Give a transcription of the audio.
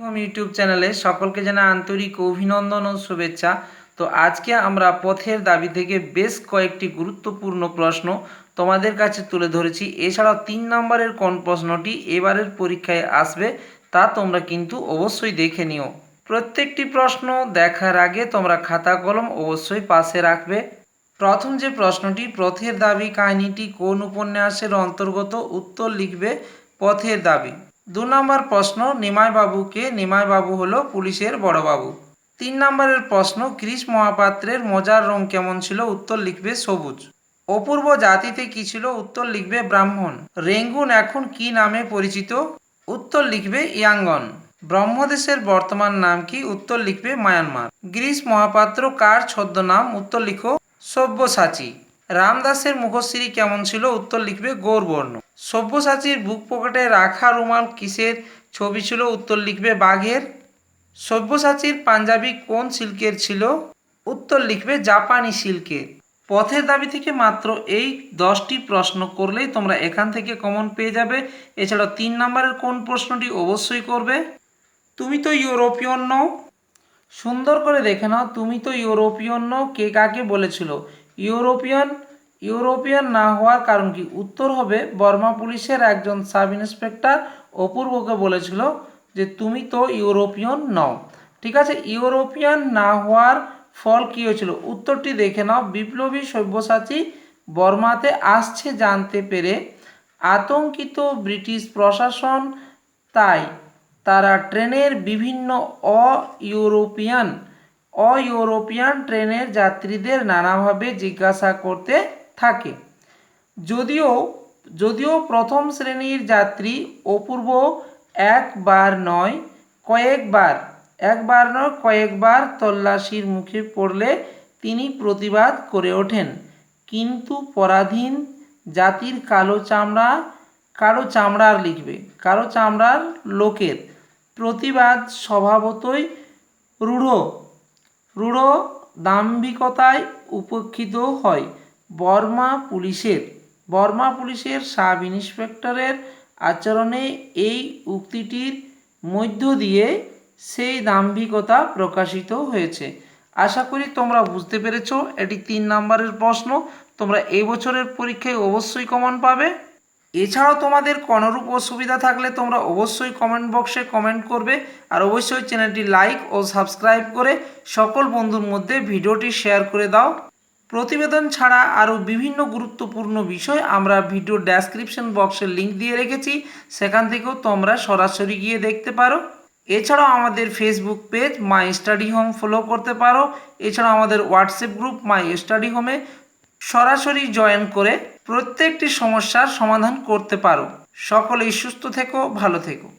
Home YouTube চ্যানেলে সকলকে জানা আন্তরিক অভিনন্দন ও শুভেচ্ছা। তো আজকে আমরা পথের দাবি থেকে বেশ কয়েকটি গুরুত্বপূর্ণ প্রশ্ন তোমাদের কাছে তুলে ধরেছি। এছাড়াও তিন নম্বরের কোন প্রশ্নটি এবারের পরীক্ষায় আসবে তা তোমরা কিন্তু অবশ্যই দেখে নিও। প্রত্যেকটি প্রশ্ন দেখার আগে তোমরা খাতা, কলম অবশ্যই পাশে রাখবে। প্রথম যে প্রশ্নটি, পথের দাবি কাহিনীটি কোন উপন্যাসের অন্তর্গত? উত্তর লিখবে পথের দাবি। দু নম্বর প্রশ্ন নিমাই বাবুকে নিমাই বাবু হলো পুলিশের বড় বাবু তিন নম্বরের প্রশ্ন ক্রিস মহাপাত্রের মজার রং কেমন ছিল, উত্তর লিখবে সবুজ। অপূর্ব জাতিতে কি ছিল, উত্তর লিখবে ব্রাহ্মণ। রেঙ্গুন এখন কি নামে পরিচিত, উত্তর লিখবে ইয়াঙ্গন। ব্রহ্মদেশের বর্তমান নাম কি, উত্তর লিখবে মায়ানমার। গ্রিস মহাপাত্র কার ছদ্মনাম, উত্তর লিখো সব্যসাচী। রামদাসের মুখশ্রী কেমন ছিল, উত্তর লিখবে গৌরবর্ণ। সব্যসাচীর বুক পকেটে রাখা রুমাল কিসের? ছবি ছিল, উত্তর লিখবে বাঘের। সব্যসাচীর পাঞ্জাবি কোন সিল্কের ছিল? উত্তর লিখবে জাপানি সিল্কের। পথের দাবি থেকে মাত্র এই দশটি প্রশ্ন করলেই তোমরা এখান থেকে কমন পেয়ে যাবে। এছাড়া তিন নম্বরের কোন প্রশ্নটি অবশ্যই করবে? তুমি তো ইউরোপিয়ন নও। সুন্দর করে দেখে নাও, তুমি তো ইউরোপিয়ন নও, কে কাকে বলেছিল? ইউরোপিয়ান ইউরোপিয়ান না হওয়ার কারণ কি? উত্তর হবে, বর্মা পুলিশের একজন সাব ইন্সপেক্টর অপূর্বকে বলেছিল যে, তুমি তো ইউরোপিয়ান নও। ঠিক আছে, ইউরোপিয়ান না হওয়ার ফল কী হয়েছিল? উত্তরটি দেখে নাও। বিপ্লবী সব্যসাচী বর্মাতে আসছে জানতে পেরে আতঙ্কিত ব্রিটিশ প্রশাসন, তাই তারা ট্রেনের বিভিন্ন অ ইউরোপিয়ান অ ইউরোপিয়ান ট্রেনের যাত্রীদের নানাভাবে জিজ্ঞাসা করতে থাকে। যদিও যদিও প্রথম শ্রেণির যাত্রী অপূর্ব একবার নয়, কয়েকবার, একবার নয়, কয়েকবার তল্লাশির মুখে পড়লে তিনি প্রতিবাদ করে ওঠেন। কিন্তু পরাধীন জাতির কালো চামড়া কারও চামড়ার লিখবে কারও চামড়ার লোকের প্রতিবাদ স্বভাবতই রূঢ় রূঢ় দাম্ভিকতায় উপেক্ষিত হয়। বর্মা পুলিশের বর্মা পুলিশের সাব ইন্সপেক্টরের আচরণে এই উক্তিটির মধ্য দিয়ে সেই দাম্ভিকতা প্রকাশিত হয়েছে। আশা করি তোমরা বুঝতে পেরেছ, এটি তিন নম্বরের প্রশ্ন। তোমরা এই বছরের পরীক্ষায় অবশ্যই কমন পাবে। এছাড়াও তোমাদের কোনোরূপ অসুবিধা থাকলে তোমরা অবশ্যই কমেন্ট বক্সে কমেন্ট করবে আর অবশ্যই চ্যানেলটি লাইক ও সাবস্ক্রাইব করে সকল বন্ধুর মধ্যে ভিডিওটি শেয়ার করে দাও। প্রতিবেদন ছাড়া আরও বিভিন্ন গুরুত্বপূর্ণ বিষয় আমরা ভিডিও ডেসক্রিপশন বক্সে লিংক দিয়ে রেখেছি, সেখান থেকেও তোমরা সরাসরি গিয়ে দেখতে পারো। এছাড়াও আমাদের Facebook page my study home follow করতে পারো। এছাড়াও আমাদের হোয়াটসঅ্যাপ গ্রুপ মাই স্টাডি হোমে সরাসরি জয়েন করে প্রত্যেকটি সমস্যার সমাধান করতে পারো। সকলেই সুস্থ থেকো, ভালো থেকো।